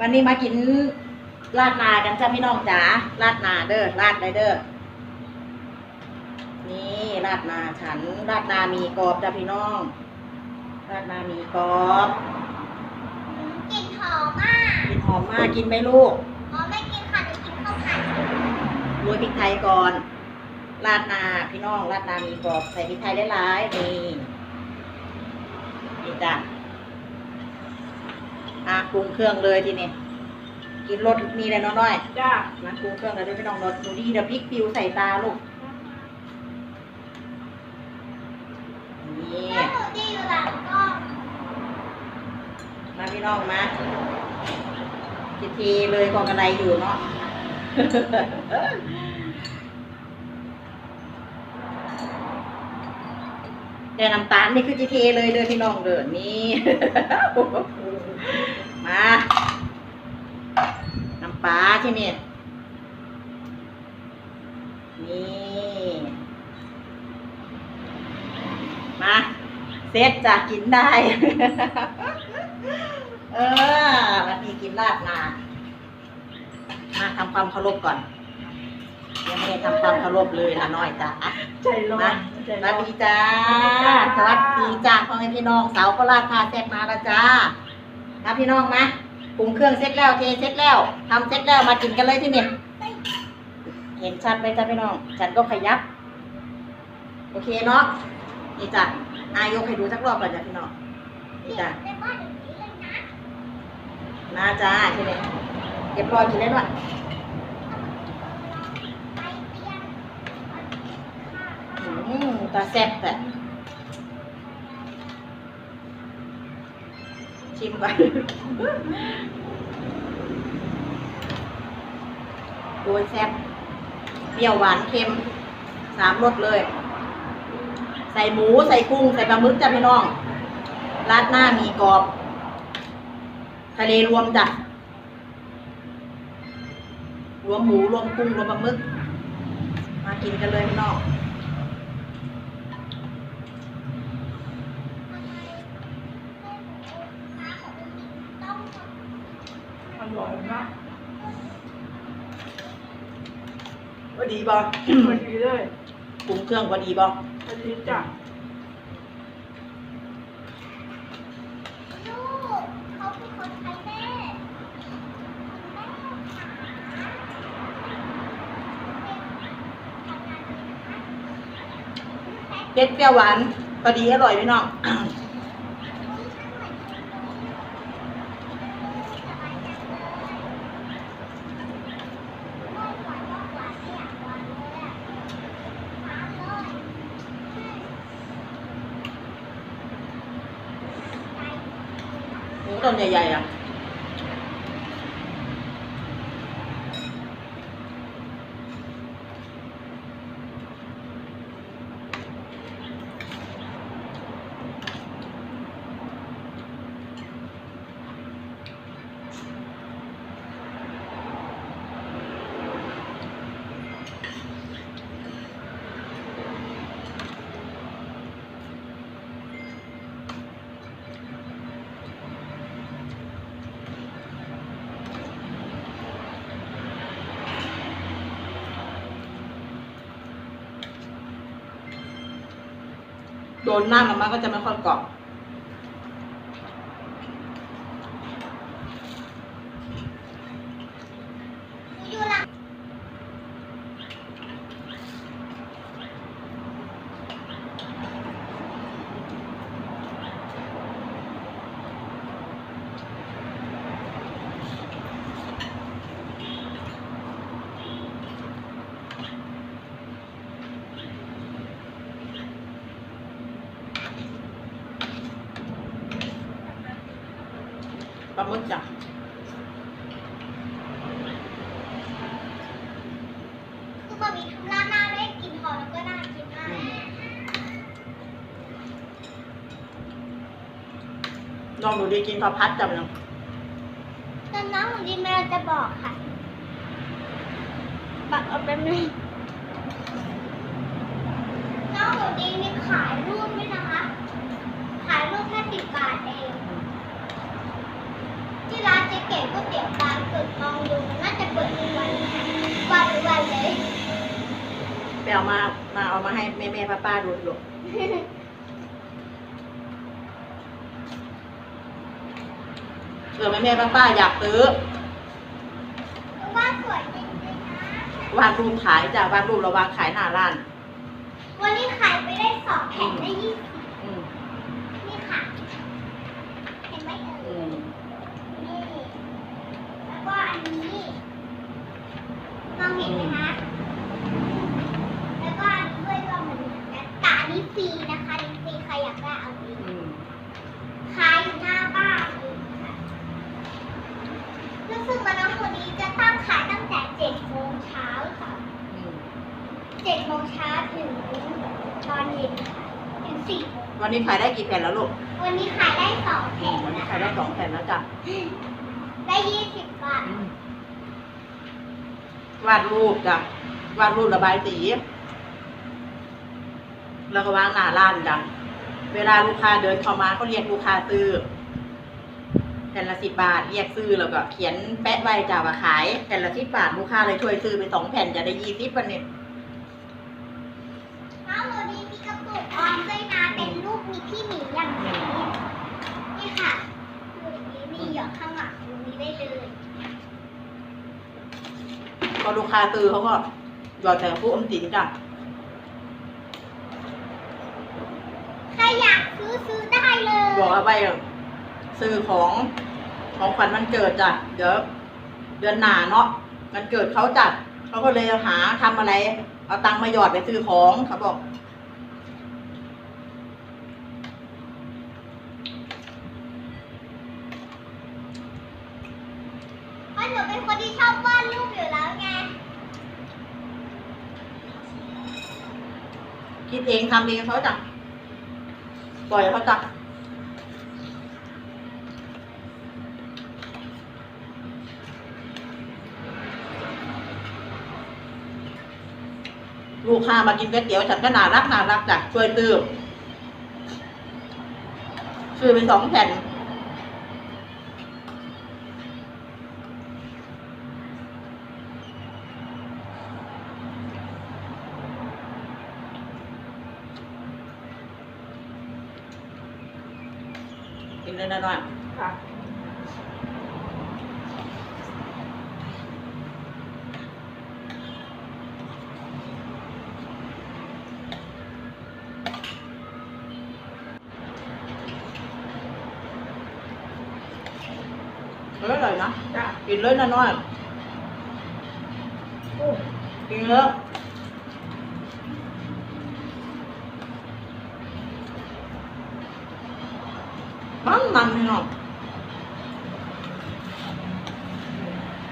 วันนี้มากินราดนากันจ้าพี่น้องจ๋าราดนาเด้อราดได้เด้อนี่ราดนาฉันราดนามีกรอบจ้าพี่น้องราดนามีกรอบกลิ่นหอมมากกินหอมมากกินไหมลูกอ๋อไม่กินค่ะหนูกินข้าวผัดโรยพริกไทยก่อนราดนาพี่น้องราดนามีกรอบใส่พริกไทยหลายๆนี่นี่จ้ะ อะปรุงเครื่องเลยทีนี้กินรสมีอะไรน้อยๆจ้ามาปรุงเครื่องแล้วด้วยพี่น้องรสดูดีเดี๋ยวพริกปิวใส่ตาลูกนี่แล้วหนูดีอยู่หลังกล้องมาพี่น้องมาทีทีเลยกองกระไดอยู่เนาะ แต่น้ำตาลนี่คือจีเทเลยเด้อพี่น้องเด้อนี่ มาน้ำปลาที่นี่นี่มาเซตจะกินได้ เออวันนี้กินราดนามาทำความเคารพก่อนยังไม่ได้ทำความเคารพเลยนะน้อยจ้ะอะใจร้อมานใจสร้วัอสนดีจ้าสวัสดีจ้าพ่อแม่พี่น้องสาวโคราชพาเสร็จมาแล้วจ้า นะพี่น้องมาปรุงเครื่องเสร็จแล้วเทเสร็จแล้วทำเสร็จแล้วมากินกันเลยที่นี่เห็นชัดไหมจ้าพี่น้องฉันก็ขยับ โอเคเนาะนี่จ้ะนายกให้ดูสักรอบก่อนจ้ะพี่น้องนี่จ้ะนามาจ้าที่นี่เรียบร้อยกินได้ด้วยอืมตาแซ่บแต่ ชิมก่อนโอ้ยแซ่บเปรี้ยวหวานเค็มสามรสเลย ใส่หมูใส่กุ้ง ใส่ปลาหมึกจ้ะพี่น้องราดหน้ามีกรอบ ทะเลรวมจ้ะรวมหมูรวมกุ้งรวมปลาหมึก มากินกันเลยพี่น้อง อร่อยมาก ว่า ดีบ่พอดีเลยปรุงเครื่องว่าดีบ่พอดีจ้ะลูกเขาเป็นคนไทยแม่แม่ค่ะเผ็ดเปรี้ยวหวานพอดีอร่อยพี่น้อง หมูต้น โดนหน้ามามันก็จะไม่ค่อยกรอบ มึกจ้ะคือมันมีทำร้านหน้าได้กินหอมแล้วก็น่ากินมากลองดูดีกินพอพัดจับยังตอนน้องหนูดีแม่จะบอกค่ะบอกเอาเป็นงน้องหนูดีมีขายรูปด้วยนะคะ ขายรูปแค่สิบบาทเอง ที่ร้านเจ๊ เก๋ก๋วยเตี๋ยวป ลาเกิดมองดูมันน่าจะเปิดทุกวันค่ะวันทุกวันเลย ไปเอามา มาเอามาให้แม่แม่ป้าป้าดูลูกเผื่อแม่แม่ป้าป้าอยากซื้อว่าสวยจริงๆนะ วาดรูปขายจ้ะวาดรูปเราวางขายหน้าร้าน วันนี้ขายไปได้สองแผ่นได้ยี่สิบ อืม นี่ค่ะ เห็นไหมเอ่ อื ย ม นี่ แล้วก็ อันนี้มองเห็นไหมคะ แล้วก็อันนี้ด้วยก็เหมือนกันแตานี้ฟรีนะคะนี่ฟรีใครอยากได้เอาฟรีอืมขายอยู่หน้าบ้านเลยค่ะรู้สึกว่าน้องคนนี้จะตั้งขายตั้งแต่เจ็ดโมงเช้าค่ะอืมเจ็ดโมงเช้าถึงตอนเย็นค่ะถึงสี่โมงวันนี้ขายได้กี่แผ่นแล้วลูกวันนี้ขายได้สองแผ่นวันนี้นะขายได้สองแผ่นแล้วจ้ะ ได้ยี่สิบบาท อืมวาดรูปจ้ะวาดรูประบายสีแล้วก็วางหน้าร้านจ้ะเวลาลูกค้าเดินเข้ามาเขาเรียกลูกค้าซื้อแผ่นละสิบบาทเรียกซื้อแล้วก็เขียนแปะไว้จ้ะว่าขายแผ่นละสิบบาทลูกค้าเลยช่วยซื้อไปสองแผ่นจะได้ยี่สิบวันนี้องวันนี้มีกระปุกออมด้วยนะเป็นรูปมีพี่หมีอย่างนี้นี่ค่ะรูปนี้มีหยอดข้างหลังตรงนี้ได้เลย พอ ลูกค้าซื้อเขาก็หยอดแต่ผู้อมสินจ้ะใครอยากซื้อซื้อได้เลยบอกเอาไปซื้อของของขวัญมันเกิดจ้ะเดี๋ยวเดือนหน้าเนาะมันเกิดเขาจัดเขาก็เลยหาทำอะไร เอาตังค์มาหยอดไปซื้อของเขาบอก เพราะหนูเป็นคนที่ชอบวาดรูปอยู่แล้วไง คิดเองทำเองเขาจ้ะปล่อยเขาจ้ะลูกค้ามากินก๋วยเตี๋ยวฉันก็น่ารักน่ารักจ้ะช่วยซื้อซื้อไปสองแผ่น กินเลยนะน้อยค่ะเออ อร่อยนะ จ้ะ กินเลยนะน้อย โอ้ กินเลยมัน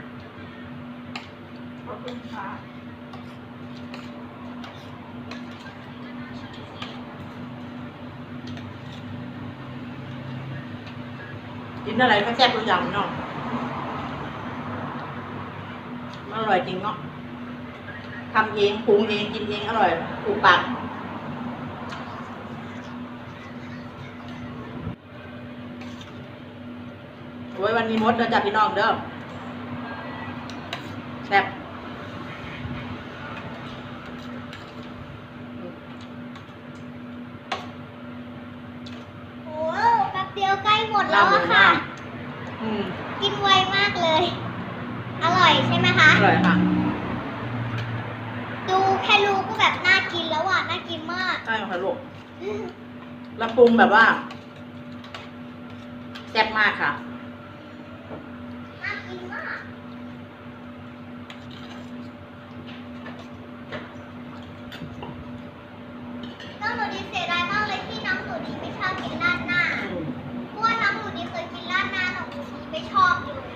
มันพี่น้องคุณค่ะ กินอะไรก็แซ่บทุกอย่างเนาะมันอร่อยจริงเนาะทำเองปรุงเองกินเองอร่อยถูกปากโอ้ยวันนี้มดเด้อจ้ะพี่น้องเด้อ แซ่บ โอ้แป๊บ เดียวใกล้หมดลาแล้วบหมูอะมาค่ะกอืมกินไวมากเลย อร่อยใช่ไหมคะ อร่อยค่ะดูแค่รูก็แบบน่ากินแล้วอะ น่ากินมากใช่ค่ะลูกแล้วปรุงแบบว่าแซ่บมากค่ะ น่ากินมาก น้องหนูดีเสียดายมากเลยที่น้องหนูดีไม่ชอบกินราดหน้า อืม เพราะว่าน้องหนูดีเคยกินราดหน้าน้องหนูดีไม่ชอบเลย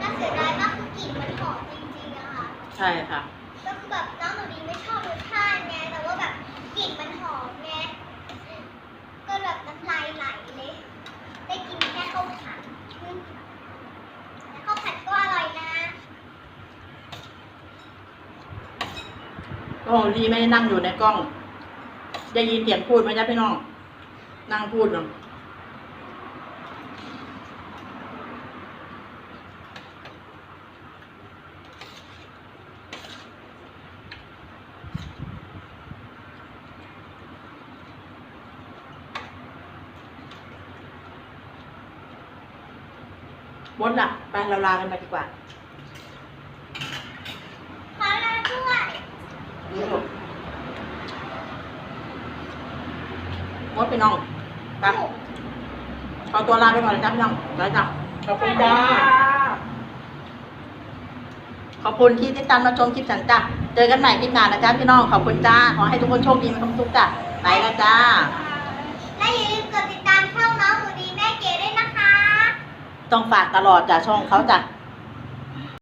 น่าเสียดายมากคือกลิ่นมันหอมจริงๆอะค่ะ ใช่ค่ะ ก็คือแบบน้องหนูดีไม่ชอบรสชาติไงแต่ว่าแบบกลิ่นมันหอมไงก็แบบน้ำลายไหลเลย ได้กินแค่ข้าวผัดอืมแต่ข้าวผัดก็อร่อยนะโอ้ดีไม่ได้นั่งอยู่ในกล้อง ได้ยินเสียงพูดไหมจ๊ะพี่น้อง นั่งพูดเนาะ บดล่ะ ไปเราลากันไปดีกว่าขอลาด้วยมดพี่น้องครับขอตัวลาไปก่อนนะจ๊ะพี่น้องไปจ้ะขอบคุณจ้าขอบคุณที่ติดตามมาชมคลิปฉันจ้ะเจอกันใหม่คลิปหน้านะจ๊ะพี่น้องขอบคุณจ้าขอให้ทุกคนโชคดีมีความสุขจ้ะไปแล้วจ้า ติดตามช่องน้องฝากตลอดจากช่องเขาจ้ะ